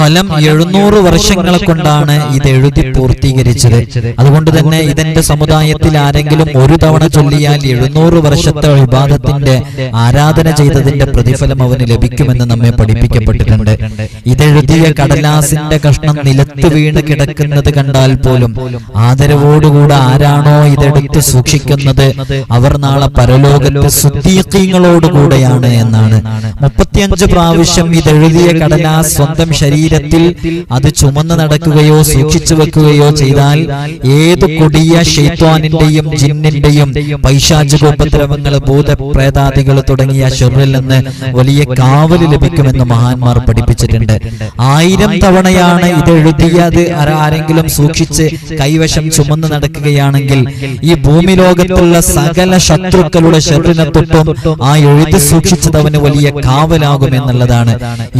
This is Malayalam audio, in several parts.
കലം എഴുന്നൂറ് വർഷങ്ങളെ കൊണ്ടാണ് ഇത് എഴുതി പൂർത്തീകരിച്ചത്. അതുകൊണ്ട് തന്നെ ഇതിന്റെ സമുദായത്തിൽ ആരെങ്കിലും ഒരു തവണ ചൊല്ലിയാൽ എഴുന്നൂറ് വർഷത്തെ വിവാദത്തിന്റെ ആരാധന ചെയ്തതിന്റെ പ്രതിഫലം അവന് ലഭിക്കുമെന്ന് നമ്മെ പഠിപ്പിക്കപ്പെട്ടിട്ടുണ്ട്. ഇതെഴുതിയ കടലാസിന്റെ കഷ്ണം നിലത്ത് വീണ് കിടക്കുന്നത് കണ്ടാൽ പോലും ആദരവോടുകൂടെ ആരാണോ ഇതെടുത്ത് സൂക്ഷിക്കുന്നത്? അവർ നാളെ പരലോകത്ത് സുദ്ദീഖീങ്ങളോടുകൂടെയാണ് എന്നാണ്. മുപ്പത്തിയഞ്ച് പ്രാവശ്യം ഇതെഴുതിയ കടലാസ് സ്വന്തം ശരീരത്തിൽ അത് ചുമന്ന് നടക്കുകയോ സൂക്ഷിച്ചു വെക്കുകയോ ചെയ്താൽ ഏത് കൊടിയ ഷെയ്ത്വാനിന്റെയും ജിന്നിന്റെയും പൈശാചികോപദ്രവങ്ങൾ ഭൂതപ്രേതാദികൾ തുടങ്ങിയ ഷെറിൽ നിന്ന് വലിയ കാവൽ ലഭിക്കുമെന്ന് മഹാന്മാർ പഠിപ്പിച്ചിട്ടുണ്ട്. ആയിരം തവണയാണ് ഇത് എഴുതിയത്. ആരെങ്കിലും സൂക്ഷിച്ച് കൈവശം ചുമന്ന് നടക്കുകയാണെങ്കിൽ ഈ ഭൂമി ലോകത്തുള്ള സകല ശത്രുക്കളുടെ ഷെറിനെ തൊട്ടും ആ എഴുതി സൂക്ഷിച്ചത് അവന് വലിയ കാവലാകും എന്നുള്ളതാണ്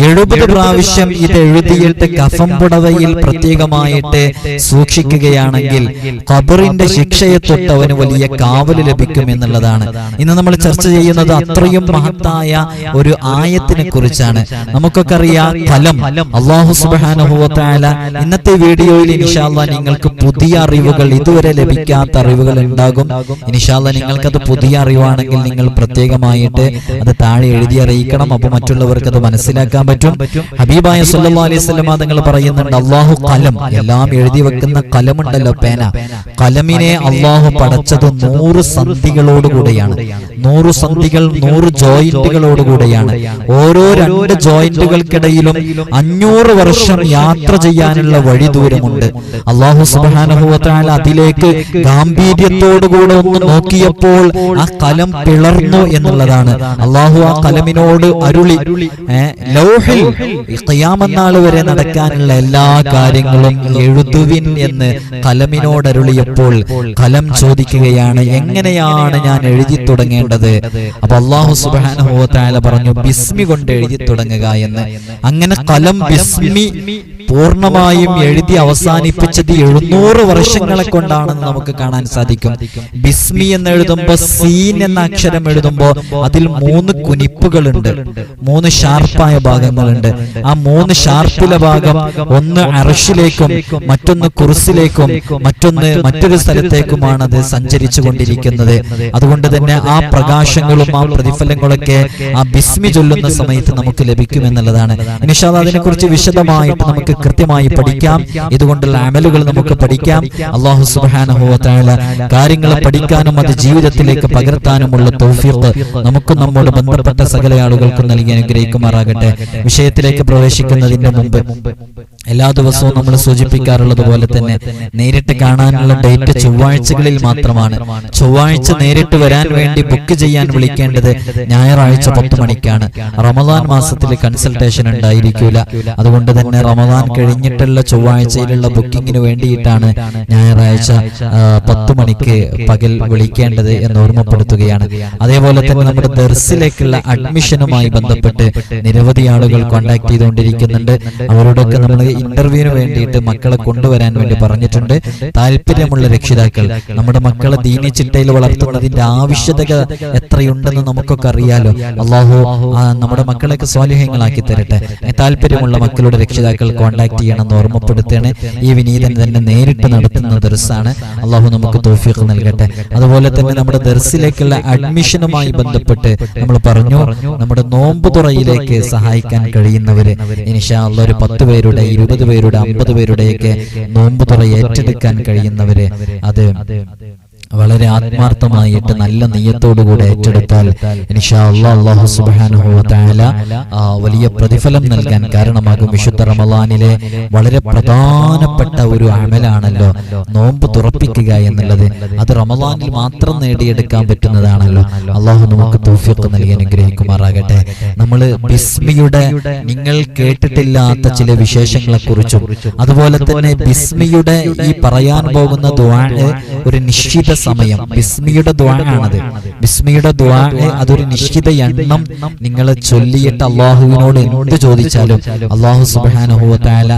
എഴുപത് പ്രാവശ്യം ഇത് എഴുതിയിട്ട് കഫം പുടവയിൽ പ്രത്യേകമായിട്ട് സൂക്ഷിക്കുകയാണെങ്കിൽ ഖബറിന്റെ ശിക്ഷയെ തൊട്ട് അവന് വലിയ കാവൽ ലഭിക്കും എന്നുള്ളതാണ് ഇന്ന് നമ്മൾ ചർച്ച ചെയ്യുന്നത് അത്രയും മഹത്തായ ഒരു ആയത്തിനെ കുറിച്ചാണ്. നമുക്കൊക്കെ അറിയാം ഫലം. അള്ളാഹു സുബാനുഭവത്തായ ഇന്നത്തെ വീഡിയോയിൽ ഇൻഷാല്ല നിങ്ങൾക്ക് പുതിയ അറിവുകൾ ഇതുവരെ ലഭിക്കാത്ത അറിവുകൾ ഉണ്ടാകും. ഇൻഷാല്ല നിങ്ങൾക്കത് പുതിയ അറിവാണെങ്കിൽ നിങ്ങൾ പ്രത്യേകമായിട്ട് അത് താഴെ എഴുതി അറിയിക്കണം. അപ്പൊ മറ്റുള്ളവർക്ക് അത് മനസ്സിലാക്കാൻ പറ്റും. ഹബീബായ സല്ലല്ലാഹു അലൈഹി തങ്ങൾ പറയുന്നുണ്ട് അള്ളാഹു കലം. എല്ലാം എഴുതി വെക്കുന്ന കലമുണ്ടല്ലോ പേന. കലമിനെ അള്ളാഹു പടച്ചത് നൂറ് സന്ധികളോടുകൂടെയാണ്. നൂറ് സന്ധികൾ നൂറ് ജോയിന്റുകളോടുകൂടെയാണ്. ഓരോ രണ്ട് ജോയിന്റുകൾക്കിടയിലും അഞ്ഞൂറ് വർഷം യാത്ര ചെയ്യാനുള്ള വഴി ദൂരമുണ്ട്. അള്ളാഹു സുബാനുഭവത്താൽ അതിലേക്ക് ഗാംഭീര്യത്തോടുകൂടെ ഒന്ന് നോക്കിയപ്പോൾ ആ കലം പിളർന്നു എന്നുള്ളതാണ്. അള്ളാഹു ആ കലമിനോട് അരുളി ലൗഹിൽ വരെ നടക്കാനുള്ള എല്ലാ കാര്യങ്ങളും എഴുതുവിൻ എന്ന് കലമിനോട് അരുളിയപ്പോൾ കലം ചോദിക്കുകയാണ് എങ്ങനെയാണ് ഞാൻ എഴുതി തുടങ്ങേണ്ടത്? അപ്പൊ അള്ളാഹു സുബാനുഭവത്തായ പറഞ്ഞു ബിസ്മി കൊണ്ട് എഴുതി തുടങ്ങുക എന്ന്. അങ്ങനെ കലം ബിസ്മി പൂർണമായും എഴുതി അവസാനിപ്പിച്ചത് എഴുന്നൂറ് വർഷങ്ങളെ കൊണ്ടാണെന്ന് നമുക്ക് കാണാൻ സാധിക്കും. ബിസ്മി എന്ന് എഴുതുമ്പോ സീൻ എന്ന അക്ഷരം എഴുതുമ്പോ അതിൽ മൂന്ന് കുനിപ്പുകളുണ്ട് മൂന്ന് ഷാർപ്പായ ഭാഗങ്ങളുണ്ട്. ആ മൂന്ന് ഷാർപ്പിലെ ഭാഗം ഒന്ന് അറഷിലേക്കും മറ്റൊന്ന് കുറിസിലേക്കും മറ്റൊന്ന് മറ്റൊരു സ്ഥലത്തേക്കുമാണ് അത് സഞ്ചരിച്ചു കൊണ്ടിരിക്കുന്നത്. അതുകൊണ്ട് തന്നെ ആ പ്രകാശങ്ങളും ആ പ്രതിഫലങ്ങളൊക്കെ ആ ബിസ്മി ചൊല്ലുന്ന സമയത്ത് നമുക്ക് ലഭിക്കും എന്നുള്ളതാണ്. നിഷാദ് അതിനെക്കുറിച്ച് വിശദമായിട്ട് നമുക്ക് കൃത്യമായി പഠിക്കാം. ഇതുകൊണ്ടുള്ള അമലുകൾ നമുക്ക് പഠിക്കാം. അള്ളാഹു സുബാനുഭവത്തായ കാര്യങ്ങൾ പഠിക്കാനും അത് ജീവിതത്തിലേക്ക് പകർത്താനുമുള്ള തൗഫീഖ് നമുക്കും നമ്മോട് ബന്ധപ്പെട്ട സകല ആളുകൾക്കും നൽകി അനുഗ്രഹിക്കുമാറാകട്ടെ. വിഷയത്തിലേക്ക് പ്രവേശിക്കുന്നതിന്റെ മുമ്പ് എല്ലാ ദിവസവും നമ്മൾ സൂചിപ്പിക്കാറുള്ളത് പോലെ തന്നെ നേരിട്ട് കാണാനുള്ള ഡേറ്റ് ചൊവ്വാഴ്ചകളിൽ മാത്രമാണ്. ചൊവ്വാഴ്ച നേരിട്ട് വരാൻ വേണ്ടി ബുക്ക് ചെയ്യാൻ വിളിക്കേണ്ടത് ഞായറാഴ്ച പത്ത് മണിക്കാണ്. റമദാൻ മാസത്തിൽ കൺസൾട്ടേഷൻ ഉണ്ടായിരിക്കില്ല അതുകൊണ്ട് തന്നെ റമദാൻ കഴിഞ്ഞിട്ടുള്ള ചൊവ്വാഴ്ചയിലുള്ള ബുക്കിങ്ങിന് വേണ്ടിയിട്ടാണ് ഞായറാഴ്ച പത്ത് മണിക്ക് പകൽ വിളിക്കേണ്ടത് എന്ന് ഓർമ്മപ്പെടുത്തുകയാണ്. അതേപോലെ തന്നെ നമ്മുടെ ദർസിലേക്കുള്ള അഡ്മിഷനുമായി ബന്ധപ്പെട്ട് നിരവധി ആളുകൾ കോൺടാക്ട് ചെയ്തുകൊണ്ടിരിക്കുന്നുണ്ട്. അവരോടൊക്കെ നമ്മൾ ഇന്റർവ്യൂവിന് വേണ്ടിയിട്ട് മക്കളെ കൊണ്ടുവരാൻ വേണ്ടി പറഞ്ഞിട്ടുണ്ട്. താല്പര്യമുള്ള രക്ഷിതാക്കൾ നമ്മുടെ മക്കളെ ദീനി ചിട്ടയിൽ വളർത്തുന്നതിന്റെ ആവശ്യകത എത്രയുണ്ടെന്ന് നമുക്കൊക്കെ അറിയാലോ. അള്ളാഹു നമ്മുടെ മക്കളെയൊക്കെ സ്വാലിഹ്യങ്ങളാക്കി തരട്ടെ. താല്പര്യമുള്ള മക്കളുടെ രക്ഷിതാക്കൾ കോൺടാക്ട് ചെയ്യണമെന്ന് ഓർമ്മപ്പെടുത്തുകയാണ്. ഈ വിനീതൻ തന്നെ നേരിട്ട് നടത്തുന്ന ദർസാണ്. അള്ളാഹു നമുക്ക് തോഫിയൊക്കെ നൽകട്ടെ. അതുപോലെ തന്നെ നമ്മുടെ ദർസിലേക്കുള്ള അഡ്മിഷനുമായി ബന്ധപ്പെട്ട് നമ്മൾ പറഞ്ഞു നമ്മുടെ നോമ്പ് തുറയിലേക്ക് സഹായിക്കാൻ കഴിയുന്നവര് ഇനിഷാ അള്ളാഹ് ഒരു പത്ത് പേരുടെ ഇരുപത് പേരുടെ അമ്പത് പേരുടെയൊക്കെ നോമ്പ് തുറ ഏറ്റെടുക്കാൻ കഴിയുന്നവരെ അത് വളരെ ആത്മാർത്ഥമായിട്ട് നല്ല നെയ്യത്തോടുകൂടെ ഏറ്റെടുത്താൽ വ തആല വലിയ പ്രതിഫലം നൽകാൻ കാരണമാകും. വിശുദ്ധ റമലാനിലെ വളരെ പ്രധാനപ്പെട്ട ഒരു അമലാണല്ലോ. നോമ്പ് തുറപ്പിക്കുക എന്നുള്ളത്. അത് റമലാനിൽ മാത്രം നേടിയെടുക്കാൻ പറ്റുന്നതാണല്ലോ. അള്ളാഹു നമുക്ക് തൗഫീഖ് നൽകി അനുഗ്രഹിക്കുമാറാകട്ടെ. നമ്മൾ ബിസ്മിയുടെ നിങ്ങൾ കേട്ടിട്ടില്ലാത്ത ചില വിശേഷങ്ങളെ കുറിച്ചും അതുപോലെ തന്നെ ബിസ്മിയുടെ ഈ പറയാൻ പോകുന്ന ദുആ ഒരു നിശ്ചിത സമയം. ബിസ്മിയുടെ ദ്വാ ബിസ്മിയുടെ ദ്വാ അതൊരു നിശ്ചിത എണ്ണം നിങ്ങൾ ചൊല്ലിയിട്ട് അള്ളാഹുവിനോട് എന്ത് ചോദിച്ചാലും അള്ളാഹു സുബാനുഭവത്തായ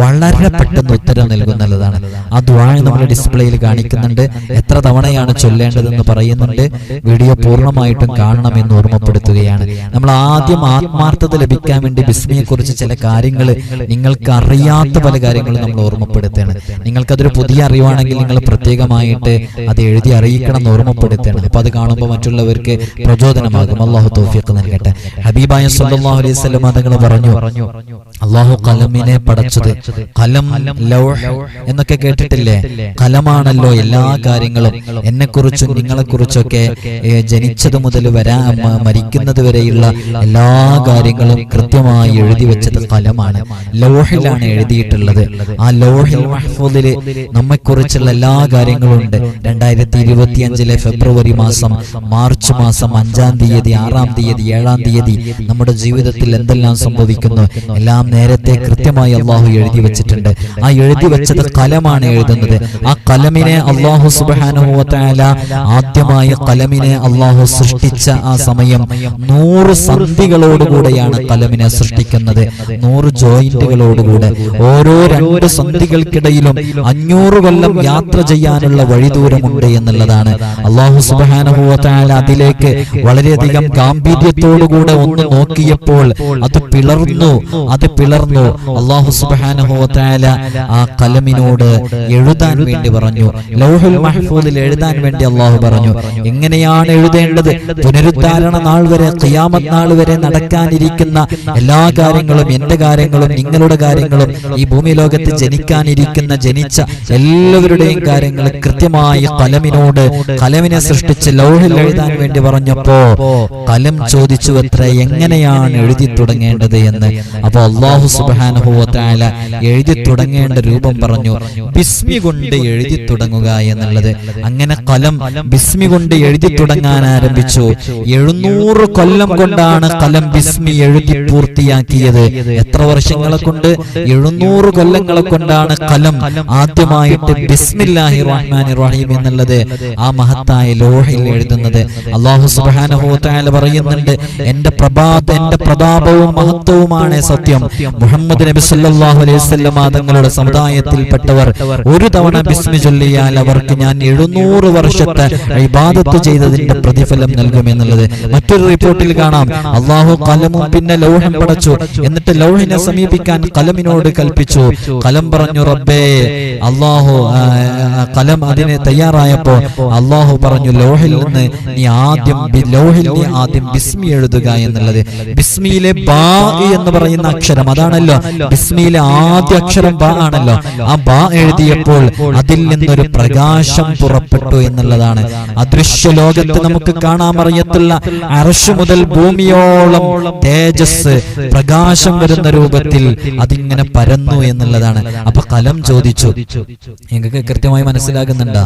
വളരെ പെട്ടെന്ന് ഉത്തരം നൽകുന്നുള്ളതാണ് ആ ദ്വാ നമ്മൾ ഡിസ്പ്ലേയിൽ കാണിക്കുന്നുണ്ട്. എത്ര തവണയാണ് ചൊല്ലേണ്ടതെന്ന് പറയുന്നുണ്ട്. വീഡിയോ പൂർണമായിട്ടും കാണണമെന്ന് ഓർമ്മപ്പെടുത്തുകയാണ്. നമ്മൾ ആദ്യം ആത്മാർത്ഥത ലഭിക്കാൻ വേണ്ടി ബിസ്മിയെ കുറിച്ച് ചില കാര്യങ്ങൾ നിങ്ങൾക്ക് അറിയാത്ത പല കാര്യങ്ങളും നമ്മൾ ഓർമ്മപ്പെടുത്തുകയാണ്. നിങ്ങൾക്കതൊരു പുതിയ അറിവാണെങ്കിൽ നിങ്ങൾ പ്രത്യേകമായിട്ട് അത് എഴുതി അറിയിക്കണം എന്ന് ഓർമ്മപ്പെടുത്തണം. അപ്പൊ അത് കാണുമ്പോൾ മറ്റുള്ളവർക്ക് പ്രചോദനമാകും. അള്ളാഹു തോഫിയൊക്കെ നൽകട്ടെ. ഹബീബായ സല്ലല്ലാഹു അലൈഹി വസല്ലം തങ്ങൾ പറഞ്ഞു. അള്ളാഹു കലമിനെ പടച്ചത്. കലം ലൗഹ് എന്നൊക്കെ കേട്ടിട്ടില്ലേ? കലമാണല്ലോ എല്ലാ കാര്യങ്ങളും. എന്നെ കുറിച്ചും നിങ്ങളെ കുറിച്ചൊക്കെ ജനിച്ചത് മുതൽ വരാ മരിക്കുന്നത് വരെയുള്ള എല്ലാ കാര്യങ്ങളും കൃത്യമായി എഴുതി വെച്ചത് കലമാണ്. ലോഹിലാണ് എഴുതിയിട്ടുള്ളത്. ആ ലോഹിൽ നമ്മെ നമ്മെക്കുറിച്ചുള്ള എല്ലാ കാര്യങ്ങളും ഉണ്ട് രണ്ടായിരത്തി ഇരുപത്തി അഞ്ചിലെ ഫെബ്രുവരി മാസം മാർച്ച് മാസം അഞ്ചാം തീയതി ആറാം തീയതി ഏഴാം തീയതി നമ്മുടെ ജീവിതത്തിൽ എന്തെല്ലാം സംഭവിക്കുന്നു എല്ലാം നേരത്തെ കൃത്യമായി അള്ളാഹു എഴുതി വെച്ചിട്ടുണ്ട്. ആ എഴുതി വെച്ചത് കലമാണ് എഴുതുന്നത്. ആ കലമിനെ അള്ളാഹു സുബാനുഭവത്തായ ആദ്യമായ കലമിനെ അള്ളാഹു സൃഷ്ടിച്ച ആ സമയം നൂറ് സന്ധികളോടുകൂടെയാണ് കലമിനെ സൃഷ്ടിക്കുന്നത്. നൂറ് ജോയിന്റുകളോടുകൂടെ. ഓരോ രണ്ട് സന്ധികൾക്കിടയിലും അഞ്ഞൂറ് കൊല്ലം യാത്ര ചെയ്യാനുള്ള എന്നുള്ളതാണ്. അള്ളാഹു സുബാനുഭവത്താൽ അതിലേക്ക് വളരെയധികം ഗാംഭീര്യത്തോടുകൂടെ ഒന്ന് നോക്കിയപ്പോൾ അത് പിളർന്നു അത് പിളർന്നു. അള്ളാഹു സുബാനുഭവത്താല ആ കലമിനോട് എഴുതാൻ വേണ്ടി പറഞ്ഞു. ലൗഹുൽ മഹ്ഫൂദിൽ എഴുതാൻ വേണ്ടി അള്ളാഹു പറഞ്ഞു. എങ്ങനെയാണ് എഴുതേണ്ടത്? പുനരുദ്ധാരണ നാൾ വരെ ഖിയാമത്ത് നാൾ വരെ നടക്കാനിരിക്കുന്ന എല്ലാ കാര്യങ്ങളും എന്റെ കാര്യങ്ങളും നിങ്ങളുടെ കാര്യങ്ങളും ഈ ഭൂമി ലോകത്ത് ജനിക്കാനിരിക്കുന്ന ജനിച്ച എല്ലാവരുടെയും കാര്യങ്ങൾ കൃത്യമായി കലമിനോട് കലമിനെ സൃഷ്ടിച്ച് ലൗഹിൽ എഴുതാൻ വേണ്ടി പറഞ്ഞപ്പോ കലം ചോദിച്ചു എത്ര എങ്ങനെയാണ് എഴുതി തുടങ്ങേണ്ടത് എന്ന്? അപ്പൊ അള്ളാഹു സുബാനുഭവത്തായ എഴുതി തുടങ്ങേണ്ട രൂപം പറഞ്ഞു ബിസ്മി കൊണ്ട് എഴുതി തുടങ്ങുക എന്നുള്ളത് അങ്ങനെ കലം ബിസ്മി കൊണ്ട് എഴുതി തുടങ്ങാൻ ആരംഭിച്ചു. എഴുന്നൂറ് കൊല്ലം കൊണ്ടാണ് കലം ബിസ്മി എഴുതി പൂർത്തിയാക്കിയത്. എത്ര വർഷങ്ങളെ കൊണ്ട്? എഴുന്നൂറ് കൊല്ലങ്ങളെ കൊണ്ടാണ് കലം ആദ്യമായിട്ട് ബിസ്മില്ലാഹി റഹ്മാനി റഹീം. എന്നുള്ളത് ആ മഹത്തായ ലോഹിൽ എഴുതുന്നത്. അള്ളാഹു സുബാനഹോത്തായ പറയുന്നുണ്ട് എന്റെ പ്രഭാത എന്റെ പ്രതാപവും മഹത്വവുമാണ് സത്യം. മുഹമ്മദ് നബി സല്ലാഹു അലൈഹി വസല്ലം തങ്ങളുടെ സമുദായത്തിൽപ്പെട്ടവർ ഒരു തവണ ബിസ്മി ചൊല്ലിയാൽ അവർക്ക് ഞാൻ എഴുന്നൂറ് വർഷത്തെ ഇബാദത്ത് ചെയ്തതിന്റെ പ്രതിഫലം നൽകുമെന്നുള്ളത് മറ്റൊരു റിപ്പോർട്ടിൽ കാണാം അള്ളാഹു കലമും പിന്നെ ലോഹം പടച്ചു. എന്നിട്ട് ലോഹിനെ സമീപിക്കാൻ കലമിനോട് കൽപ്പിച്ചു. കലം പറഞ്ഞു റബ്ബേ അള്ളാഹു കലം അതിന് തയ്യാറായപ്പോ അള്ളാഹു പറഞ്ഞു ലോഹിൽ നിന്ന് നീ ആദ്യം ലോഹിൽ നീ ആദ്യം ബിസ്മി എഴുതുക എന്നുള്ളത് ബിസ്മിയിലെ ബാ എന്ന് പറയുന്ന അക്ഷരം അതാണല്ലോ. ബിസ്മിയിലെ ആദ്യ അക്ഷരം ബാ ആണല്ലോ. ആ ബാ എഴുതിയപ്പോൾ അതിൽ നിന്നൊരു പ്രകാശം പുറപ്പെട്ടു എന്നുള്ളതാണ്. അദൃശ്യ ലോകത്ത് നമുക്ക് കാണാൻ അറിയത്തുള്ള അറശു മുതൽ ഭൂമിയോളം തേജസ് പ്രകാശം വരുന്ന രൂപത്തിൽ അതിങ്ങനെ പരന്നു എന്നുള്ളതാണ്. അപ്പൊ കലം ചോദിച്ചു. നിങ്ങൾക്ക് കൃത്യമായി മനസ്സിലാകുന്നുണ്ടോ?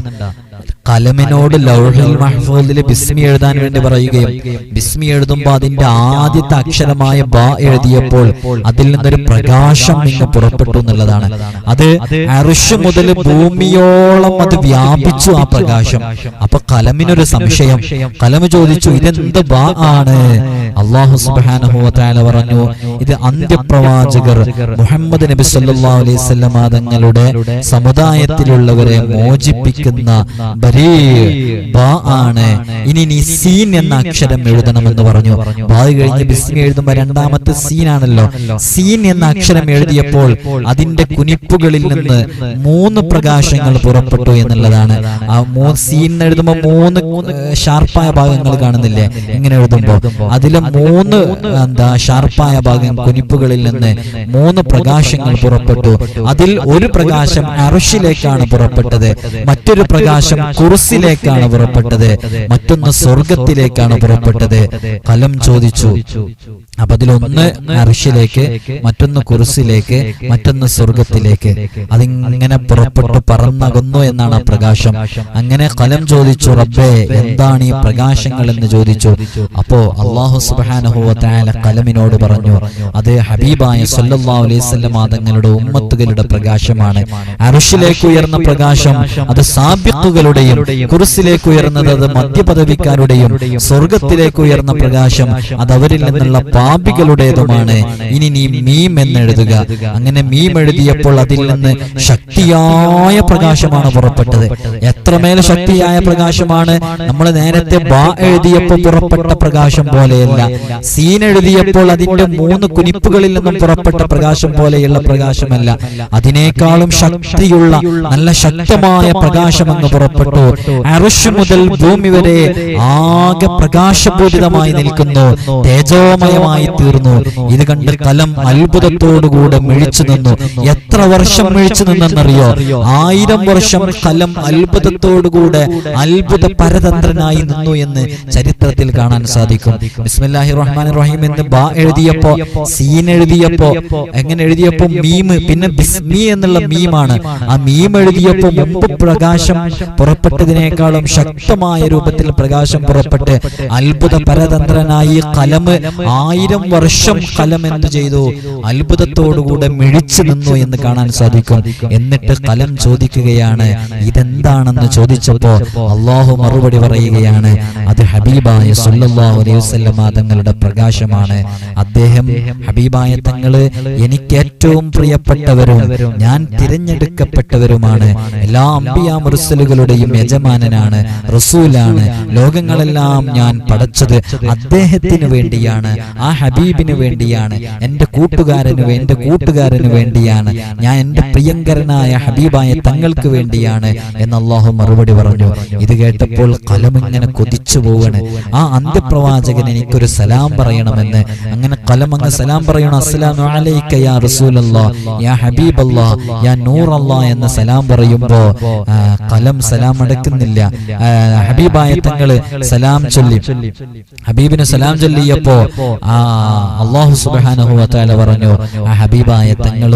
കലമിനോട് ലൗഹിൽ മഹ്ഫൂദിൽ ബിസ്മി എഴുതാൻ വേണ്ടി പറയുകയും ബിസ്മി എഴുതുമ്പോൾ അതിന്റെ ആദ്യത്തെ അക്ഷരമായ ബ എഴുതിയപ്പോൾ അതിൽ നിന്നൊരു പ്രകാശം ഇങ്ങ് പുറപ്പെട്ടു എന്നുള്ളതാണ്. അത് അറുഷ് മുതൽ ഭൂമിയോളം അത് വ്യാപിച്ചു ആ പ്രകാശം. അപ്പൊ കലമിനൊരു സംശയം. കലമ ചോദിച്ചു ഇതെന്ത് ബ ആണ്? അള്ളാഹു സുബ്ഹാനഹു വതആല പറഞ്ഞു ഇത് അന്ത്യപ്രവാചകർ മുഹമ്മദ് നബി സല്ലാ അലൈഹി തങ്ങളുടെ സമുദായത്തിലുള്ളവരെ മോചിപ്പിക്കുന്ന ആണ്. ഇനി നീ സീൻ എന്ന അക്ഷരം എഴുതണമെന്ന് പറഞ്ഞു. ബാ കഴിഞ്ഞ് ബിസ്മി എഴുതുമ്പോ രണ്ടാമത്തെ സീൻ ആണല്ലോ. സീൻ എന്ന അക്ഷരം എഴുതിയപ്പോൾ അതിന്റെ കുനിപ്പുകളിൽ നിന്ന് മൂന്ന് പ്രകാശങ്ങൾ പുറപ്പെട്ടു എന്നുള്ളതാണ്. ആ മൂ സീൻ എഴുതുമ്പോൾ എഴുതുമ്പോ മൂന്ന് ഷാർപ്പായ ഭാഗങ്ങൾ കാണുന്നില്ലേ? ഇങ്ങനെ എഴുതുമ്പോ അതിലെ മൂന്ന് എന്താ ഷാർപ്പായ ഭാഗം കുനിപ്പുകളിൽ നിന്ന് മൂന്ന് പ്രകാശങ്ങൾ പുറപ്പെട്ടു. അതിൽ ഒരു പ്രകാശം അറുഷിലേക്കാണ് പുറപ്പെട്ടത്. മറ്റൊരു പ്രകാശം കുറുസിലേക്കാണ് പുറപ്പെട്ടത്. മറ്റൊന്ന് സ്വർഗത്തിലേക്കാണ് പുറപ്പെട്ടത്. കലം ചോദിച്ചു. അപ്പൊ അതിലൊന്ന് അറിശിലേക്ക് മറ്റൊന്ന് കുറുസിലേക്ക് മറ്റൊന്ന് സ്വർഗത്തിലേക്ക്. അതിങ്ങനെ പുറപ്പെട്ടു പറന്നകുന്നു എന്നാണ് ആ പ്രകാശം. അങ്ങനെ കലം ചോദിച്ചു റബ്ബേ എന്താണ് ഈ പ്രകാശങ്ങൾ എന്ന് ചോദിച്ചു? അപ്പോ അള്ളാഹു സുബാനഹുല കലമിനോട് പറഞ്ഞു അത് ഹബീബായ സല്ലല്ലാഹു അലൈഹി വസല്ലം തങ്ങളുടെ ഉമ്മത്തുകളുടെ പ്രകാശമാണ്. അറിശിലേക്ക് ഉയർന്ന പ്രകാശം അത് സാബിഖുകൾ പാപികളുടെയും കുറിസിലേക്ക് ഉയർന്നത് അത് മധ്യപദവിക്കാരുടെയും സ്വർഗത്തിലേക്ക് ഉയർന്ന പ്രകാശം അത് അവരിൽ നിന്നുള്ള പാപികളുടേതുമാണ്. ഇനി നീ മീം എന്നെഴുതുക. അങ്ങനെ മീം എഴുതിയപ്പോൾ അതിൽ നിന്ന് ശക്തിയായ പ്രകാശമാണ് പുറപ്പെട്ടത്. എത്രമേൽ ശക്തിയായ പ്രകാശമാണ്? നമ്മൾ നേരത്തെ ബാ എഴുതിയപ്പോൾ പുറപ്പെട്ട പ്രകാശം പോലെയല്ല. സീൻ എഴുതിയപ്പോൾ അതിന്റെ മൂന്ന് കുനിപ്പുകളിൽ നിന്നും പുറപ്പെട്ട പ്രകാശം പോലെയുള്ള പ്രകാശമല്ല. അതിനേക്കാളും ശക്തിയുള്ള നല്ല ശക്തമായ പ്രകാശം അങ്ങ് പുറപ്പെട്ടു അറുഷ് മുതൽ ഭൂമി വരെ ആകെ പ്രകാശപൂരിതമായി നിൽക്കുന്നു. തേജോമയമായി തീർന്നു. ഇത് കണ്ട് കലം അത്ഭുതത്തോടുകൂടെ മിഴിച്ചു നിന്നു. എത്ര വർഷം മിഴിച്ചു നിന്നെന്നറിയോ? ആയിരം വർഷം കലം അത്ഭുതത്തോടുകൂടെ അത്ഭുത പരതന്ത്രനായി നിന്നു എന്ന് ചരിത്രത്തിൽ കാണാൻ സാധിക്കും. ബിസ്മില്ലാഹി റഹ്മാൻ റഹീം എന്ന് ബാ എഴുതിയപ്പോ സീൻ എഴുതിയപ്പോ എങ്ങനെ എഴുതിയപ്പോ മീം പിന്നെ ബിസ്മി എന്നുള്ള മീമാണ്. ആ മീം എഴുതിയപ്പോ മുമ്പ് പ്രകാശം പുറപ്പെട്ടതിനേക്കാളും ശക്തമായ രൂപത്തിൽ പ്രകാശം പുറപ്പെട്ട് അത്ഭുത പരതന്ത്രനായി കലമ് ആയിരം വർഷം കലം എന്ത് ചെയ്തു? അത്ഭുതത്തോടുകൂടെ മിഴിച്ചു നിന്നു എന്ന് കാണാൻ സാധിക്കും. എന്നിട്ട് കലം ചോദിക്കുകയാണ് ഇതെന്താണെന്ന് ചോദിച്ചപ്പോ അള്ളാഹു മറുപടി പറയുകയാണ് അത് ഹബീബായ സല്ലല്ലാഹു അലൈഹി തങ്ങളുടെ പ്രകാശമാണ്. അദ്ദേഹം ഹബീബായ തങ്ങൾ എനിക്ക് ഏറ്റവും പ്രിയപ്പെട്ടവരും ഞാൻ തിരഞ്ഞെടുക്കപ്പെട്ടവരുമാണ്. എല്ലാ അമ്പിയ മുർസലുകളുടെയും യജമാനനാണ് റസൂലാണ്. ലോകങ്ങളെല്ലാം ഞാൻ പടച്ചത് അദ്ദേഹത്തിന് വേണ്ടിയാണ് ആ ഹബീബിന് വേണ്ടിയാണ് എന്റെ കൂട്ടുകാരന് എന്റെ കൂട്ടുകാരന് വേണ്ടിയാണ് ഞാൻ എന്റെ പ്രിയങ്കരനായ ഹബീബായ തങ്ങൾക്ക് വേണ്ടിയാണ് എന്ന് അള്ളാഹു മറുപടി പറഞ്ഞു. ഇത് കേട്ടപ്പോൾ കലം ഇങ്ങനെ കൊതിച്ചു പോവാണ്. ആ അന്ത്യപ്രവാചകൻ എനിക്കൊരു സലാം പറയണമെന്ന്. അങ്ങനെ കലം അങ്ങ് സലാം പറയണം. അസ്സലാം അലൈക യാ റസൂലല്ലാ യാ ഹബീബല്ലാ യാ നൂറല്ലാ എന്ന സലാം പറയുമ്പോ ആ, കലം സലാം അടക്കുന്നില്ല ഹബീബായ തങ്ങൾ സലാം ചൊല്ലി. ഹബീബിന് സലാം ചൊല്ലിയപ്പോ ആ അള്ളാഹു സുബ്ഹാനഹു വതആല പറഞ്ഞു ആ ഹബീബായ തങ്ങൾ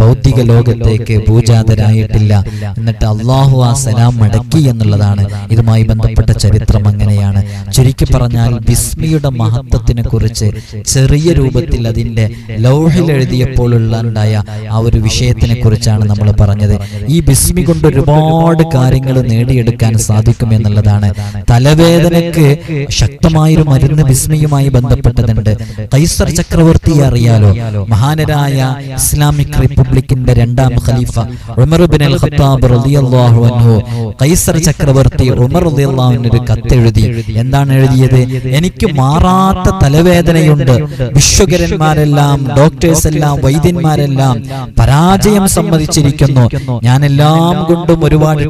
ഭൗതിക ലോകത്തേക്ക് പൂജാതരായിട്ടില്ല. എന്നിട്ട് അള്ളാഹു ആ സലാം മടക്കി എന്നുള്ളതാണ്. ഇതുമായി ബന്ധപ്പെട്ട ചരിത്രം അങ്ങനെയാണ്. ചുരുക്കി പറഞ്ഞാൽ ബിസ്മിയുടെ മഹത്വത്തിനെ കുറിച്ച് ചെറിയ രൂപത്തിൽ അതിന്റെ ലൗഹിൽ എഴുതിയപ്പോഴുള്ള ഉണ്ടായ ആ ഒരു വിഷയത്തിനെ കുറിച്ചാണ് നമ്മൾ പറഞ്ഞത്. ഈ ബിസ്മി കൊണ്ട് ഒരുപാട് കാര്യങ്ങൾ നേടിയെടുക്കാൻ സാധിക്കും എന്നുള്ളതാണ്. തലവേദനക്ക് ശക്തമായൊരു മരുന്ന് ബിസ്മിയുമായി ബന്ധപ്പെട്ടതുണ്ട്. കൈസർ ചക്രവർത്തിയെ അറിയാലോ? മഹാനരായ ഇസ്ലാമിക് റിപ്പബ്ലിക്കിന്റെ രണ്ടാം ഖലീഫ ഉമർ ഖത്താബ് റളിയല്ലാഹു അൻഹു കൈസർ ചക്രവർത്തി ഉമർ റളിയല്ലാഹു അൻഹു ഒരു എന്താണ് എഴുതിയത്? എനിക്ക് മാറാത്ത തലവേദനയുണ്ട്. വിശ്വകരന്മാരെല്ലാം ഡോക്ടേഴ്സ് എല്ലാം വൈദ്യന്മാരെല്ലാം പരാജയം സമ്മതിച്ചിരിക്കുന്നു. ഞാൻ എല്ലാം കൊണ്ടും ഒരുപാട്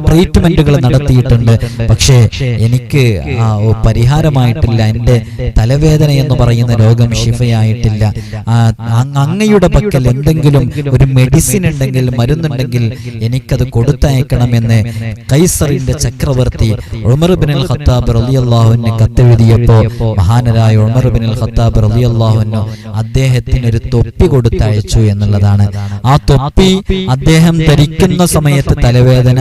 ട്രീറ്റ്മെന്റുകൾ നടത്തിയിട്ടുണ്ട്. പക്ഷേ എനിക്ക് പരിഹാരമായിട്ടില്ല. എന്റെ തലവേദന എന്ന് പറയുന്ന രോഗം ശിഫയായിട്ടില്ല അങ്ങയുടെ പക്കൽ എന്തെങ്കിലും ഒരു മെഡിസിൻ ഉണ്ടെങ്കിൽ മരുന്നുണ്ടെങ്കിൽ എനിക്കത് കൊടുത്തയക്കണമെന്ന് കൈസറിന്റെ ചക്രവർത്തി ഉമർ ബിൻ അൽ ഖത്താബ് റളിയല്ലാഹുവിന് കത്തെഴുതിയപ്പോ മഹാനരായ ഉമർ ബിൻ അൽ ഖത്താബ് റളിയല്ലാഹുവിന് അദ്ദേഹത്തിന് ഒരു തൊപ്പി കൊടുത്തയച്ചു എന്നുള്ളതാണ്. ആ തൊപ്പി അദ്ദേഹം ധരിക്കുന്ന സമയത്ത് തലവേദന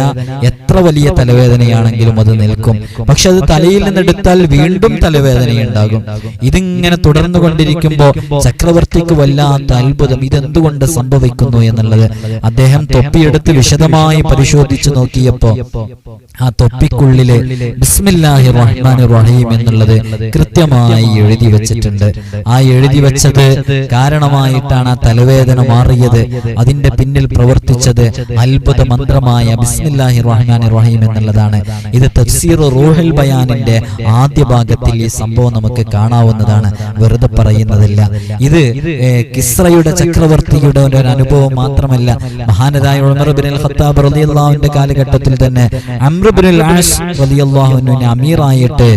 എത്ര വലിയ തലവേദനയാണെങ്കിലും അത് നിൽക്കും. പക്ഷെ അത് തലയിൽ നിന്നെടുത്താൽ വീണ്ടും തലവേദനയുണ്ടാകും ഇതിങ്ങനെ തുടർന്നു കൊണ്ടിരിക്കുമ്പോൾ ചക്രവർത്തിക്ക് വല്ലാത്ത അത്ഭുതം. ഇതെന്തുകൊണ്ട് സംഭവിക്കുന്നു എന്നുള്ളത് അദ്ദേഹം തൊപ്പിയെടുത്ത് വിശദമായി പരിശോധിച്ചു നോക്കിയപ്പോ ആ തൊപ്പിക്കുള്ളിലെ ബിസ്മില്ലാഹി റഹ്മാൻ റഹീം എന്നുള്ളത് കൃത്യമായി എഴുതി വെച്ചിട്ടുണ്ട്. ആ എഴുതി വെച്ചത് കാരണമായിട്ടാണ് ആ തലവേദന മാറിയത്. അതിന്റെ പിന്നിൽ പ്രവർത്തിച്ചത് അത്ഭുത മന്ത്രമായ ബിസ്മില്ലാഹി റഹ്മാൻ റഹീം എന്നുള്ളതാണ്. ഇത് തഫ്സീർ റൂഹൽ ബയാനിന്റെ ആദ്യ ഭാഗത്തിൽ ഈ സംഭവം നമുക്ക് കാണാവുന്നതാണ്. വെറുതെ പറയുന്നതല്ല. ഇത് കിസ്രയുടെ ചക്രവർത്തിയുടെ ഒരു അനുഭവം മാത്രമല്ല. മഹാനരായ ഉമർ ബിൻ അൽ ഖത്താബ് റളിയല്ലാഹുവിന്റെ കാലഘട്ടത്തിൽ തന്നെ അമ്രബിൻ ആസ് അമീറായിട്ട്